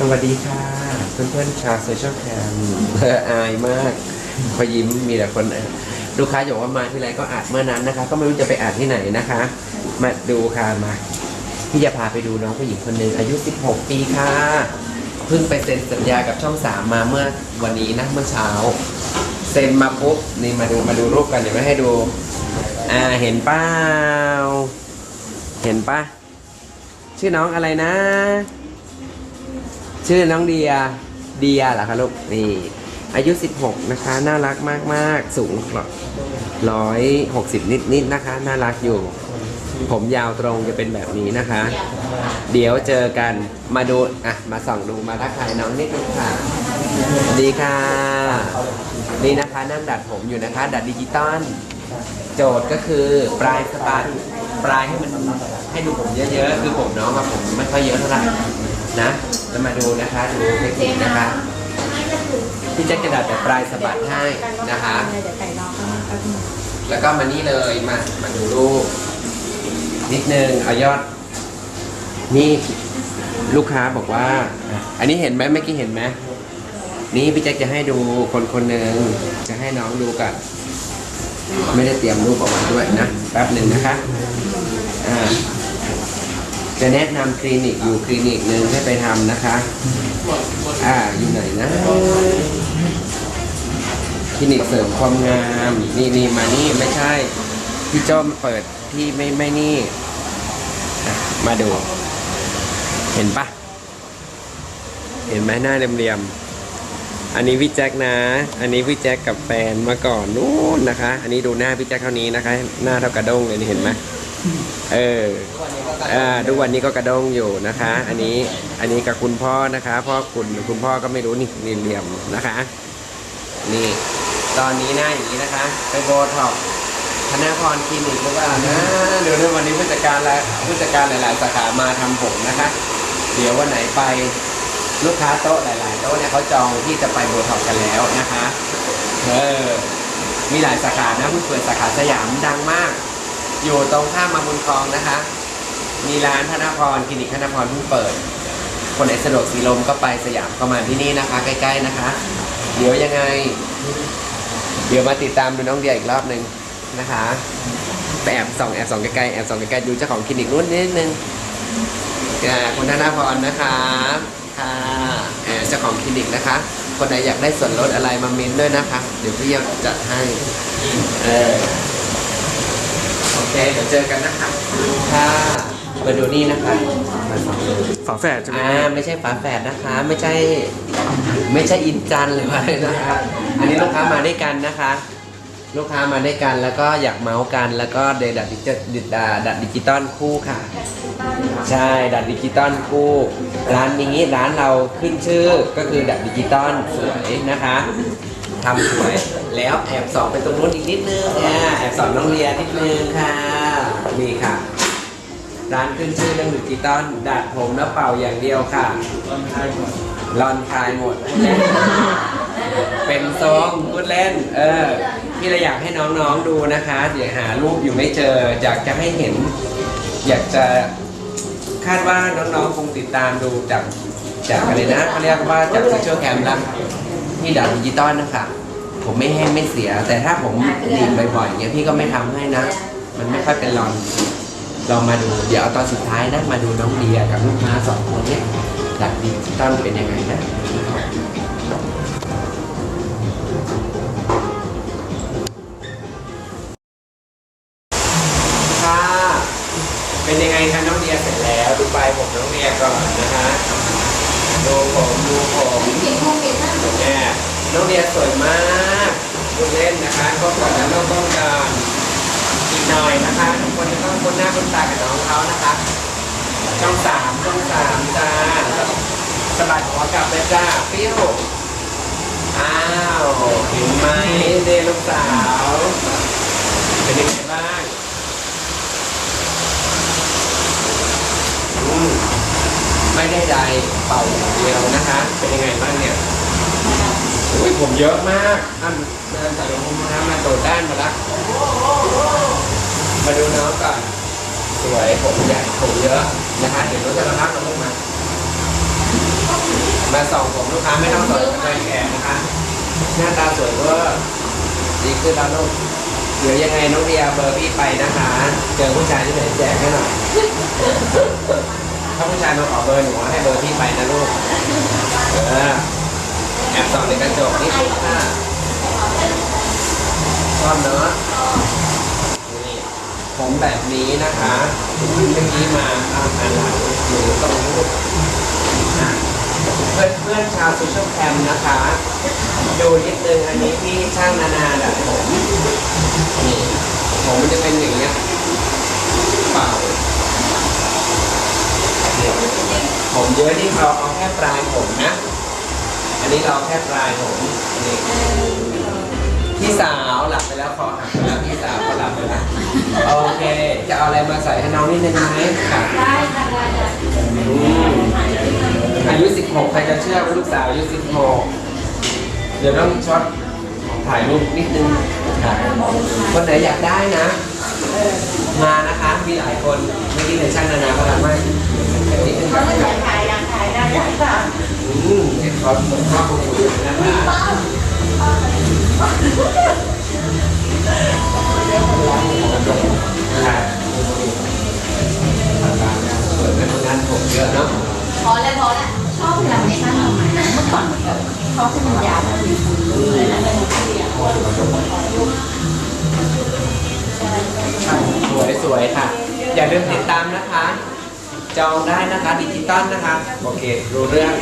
สวัสดีค่ะ เพื่อนๆชาวโซเชียลแคมเอออายมากพอยิ้มมีแต่คนเออลูกค้าบอกว่ามาที่ไรก็อัดเมื่อนั้นนะคะ ก็ไม่รู้จะไปอัดที่ไหนนะคะ มาดูค่ะมาพี่จะพาไปดูน้องผู้หญิงคนหนึ่งอายุ 16 ปีค่ะ เพิ่งไปเซ็นสัญญากับช่องสามมาเมื่อวันนี้นะเมื่อเช้า เซ็นมาปุ๊บนี่มาดูมาดูรูปกันเดี๋ยวไม่ให้ดู อ่าเห็นเป้าเห็นปะชื่อน้องอะไรนะ ชื่อน้องเดีย เดียเหรอคะลูก นี่ อายุ 16 นะคะ น่ารักมาก ๆ สูงร้อยหกสิบนิดๆนะคะ น่ารักอยู่ ผมยาวตรงจะเป็นแบบนี้นะคะ เดี๋ยวเจอกัน มาดู อะ มาส่องดู มาทักทายน้องนิดนึงค่ะ ดีค่ะ นี่นะคะนั่งดัดผมอยู่นะคะ ดัดดิจิตอล โจทย์ก็คือปลายสะบัดปลายให้มันให้ดูผมเยอะๆ คือผมน้องอะผมไม่ค่อยเยอะเท่าไหร่ นะแล้วมาดูนะคะดูเทคนิคนะคะพี่แจ็คจะดัดแต่ปลายสะบัดให้นะคะแป๊บนึงแล้วก็มานี่เลยมามาดูรูปนิดนึงเอายอด นี่ลูกค้าบอกว่า อันนี้เห็นไหมเมื่อกี้เห็นไหมนี่พี่แจ็คจะให้ดูคนคนหนึ่งจะให้น้องดูกันไม่ได้เตรียมรูปออกมาด้วยนะแป๊บหนึ่งนะคะอ่า จะแนะนำคลินิกอยู่คลินิกหนึ่งให้ไปทำนะคะ อ่าอยู่ไหนนะ คลินิกเสริมความงามนี่นี่มานี่ไม่ใช่ พี่โจ้เปิดที่ไม่ไม่นี่อะมาดู เห็นปะเห็นไหมหน้าเรียมๆ อันนี้พี่แจ็คนะ อันนี้พี่แจ็คกับแฟนมาก่อนนู้นนะคะ อันนี้ดูหน้าพี่แจ็คเท่านี้นะคะ หน้าเท่ากระด้งเลยนี่เห็นไหม เอออ่าทุกวันนี้ก็กระด้งอยู่นะคะ อันนี้อันนี้กับคุณพ่อนะคะพ่อคุณคุณพ่อก็ไม่รู้นี่นี่เหลี่ยมนะคะ นี่ ตอนนี้หน้าอย่างนี้นะคะ ไปโบท็อกซ์ธนาพรคลินิกหรือเปล่านะเดี๋ยววันนี้ผู้จัดการละผู้จัดการหลาย ๆ สาขามาทำผมนะคะ เดี๋ยววันไหนไปลูกค้าโต๊ะหลาย ๆ โต๊ะเนี่ยเขาจองที่จะไปโบท็อกซ์กันแล้วนะคะ เออมีหลายสาขานะเพิ่งเปิดสาขาสยามดังมาก อยู่ตรงข้ามมาบุญคลองนะคะ มีร้านธนพรคลินิกธนพรเพิ่งเปิด คนไหนสะดวกสีลมก็ไปสยามก็มาที่นี่นะคะ ใกล้ ๆนะคะ เดี๋ยวยังไง เดี๋ยวมาติดตามดูน้องเดียอีกรอบหนึ่งนะคะไปแอบส่องแอบส่องใกล้ๆแอบส่องใกล้ๆดูเจ้าของคลินิกนู้นนิดนึงคุณธนาพรนะคะค่ะเอ่อเจ้าของคลินิกนะคะ คนไหนอยากได้ส่วนลดอะไรมาเมนด้วยนะคะ เดี๋ยวพี่จะจัดให้ เออ เคเดี๋ยวเจอกันนะคะค่ะมาดูนี่นะคะมาส่องดูฝาแฝดใช่ไหมอ่าไม่ใช่ฝาแฝดนะคะ ไม่ใช่ไม่ใช่อินจันหรือว่าอะไรนะคะ อันนี้ลูกค้ามาด้วยกันนะคะ ลูกค้ามาด้วยกันแล้วก็อยากเมาส์กันแล้วก็เดดัดดิจิดิดาดัดดิจิตอลคู่ค่ะ ใช่ดัดดิจิตอลคู่ ร้านนี้ร้านเราขึ้นชื่อก็คือดัดดิจิตอลสวยนะคะ ทำสวย แล้วแอบสองไปตรงนู้นอีกนิดนึงอ่าแอบสอนน้องเรียนนิดนึงค่ะนี่ค่ะ ร้านขึ้นชื่อเรื่องดิจิตอลดัดผมแล้วเป่าอย่างเดียวค่ะรอนคลายหมด เป็นทรงพูดเล่น เออ พี่เลยอยากให้น้องๆดูนะคะเดี๋ยวหารูปอยู่ไม่เจอ อยากจะให้เห็น อยากจะคาดว่าน้องๆคงติดตามดูจากจากอะไรนะเขาเรียกว่าจากโซเชียลแคมแล้ว ที่ดัดดิจิตอลนะคะ ผมไม่แห้งไม่เสีย แต่ถ้าผมดีดบ่อยๆอย่างเงี้ยพี่ก็ไม่ทำให้นะ มันไม่ค่อยเป็นรอนลองมาดู เดี๋ยวเอาตอนสุดท้ายนะมาดูน้องเดียกับลูกค้าสองคนเนี่ยดัดดิจิตอลเป็นยังไงนะค่ะเป็นยังไงคะน้องเดียเสร็จแล้วดูใบผมน้องเดียก่อนนะคะดูผมดูผม เนี่ยน้องเดียสวยมากดูเล่นนะคะก็ก่อนแล้วน้องต้องการอีกหน่อยนะคะทุกคนจะต้องคนหน้าคนตากับน้องเขานะคะช่องสามช่องสามจ้าสบัดหัวกลับเลยจ้าเปรี้ยวอ้าวเห็นไหมเดลูกสาวเป็นยังไงบ้างอืมไม่ได้ใดเป่าอเดียวนะคะ เป็นยังไงบ้างเนี่ย อุ้ยผมเยอะมากอันเดินแต่ลงมามาโดดด้านมาละมาดูน้องก่อนสวยผมใหญ่ผมเยอะนะคะเดี๋ยวเราจะมาพักเราลงมา มาส่องผมลูกค้าไม่ต้องสอนเลยแขกนะคะ หน้าตาสวยเวอร์ดีขึ้นแล้วลูกเดี๋ยวยังไงน้องเดียเบอร์พี่ไปนะคะ เจอผู้ชายที่ไหนแจกให้หน่อยถ้าผู้ชายมาขอเบอร์หนูให้เบอร์พี่ไปนะลูก เออ แอบส่องในกระจกนี่ค่ะชอบเนาะนี่ผมแบบนี้นะคะเมื่อกี้มาตามอันหลังหรือตรงรูปเพื่อนเพื่อนชาวโซเชียลแคมนะคะดูนิดนึงอันนี้พี่ช่างนานาดัดผมนี่ผมมันจะเป็นอย่างเงี้ยเปล่าผมเยอะที่เราเอาแค่ปลายผมนะ อันนี้เราแค่ปลายผมนี่พี่สาวหลับไปแล้วคอหักไปแล้วพี่สาวก็หลับไปแล้วโอเค จะเอาอะไรมาใส่ให้น้องนิดนึงไหมค่ะได้ค่ะได้ได้อืมอายุ 16 ใครจะเชื่อว่าลูกสาวอายุ 16 เดี๋ยวต้องช็อตถ่ายรูปนิดนึงค่ะคนไหนอยากได้นะ มานะคะ มีหลายคนเมื่อกี้ในช่างนานาก็ทำให้เดี๋ยวนิดนึงเขาค่ะไม่อยากขายอยากขายได้อยากค่ะอืมเห็นเขาชอบคุณอยู่นะคะค่ะเปิดเป็นงานผมเยอะเนาะ พอแล้วพอแล้วชอบแบบนี้สั้นทำไมเมื่อก่อนแบบชอบที่มันยาวแบบนี้เลยนะเป็นที่อะสวยสวยค่ะ อย่าลืมติดตามนะคะ จองได้นะคะดิจิตอลนะคะ โอเค รู้เรื่อง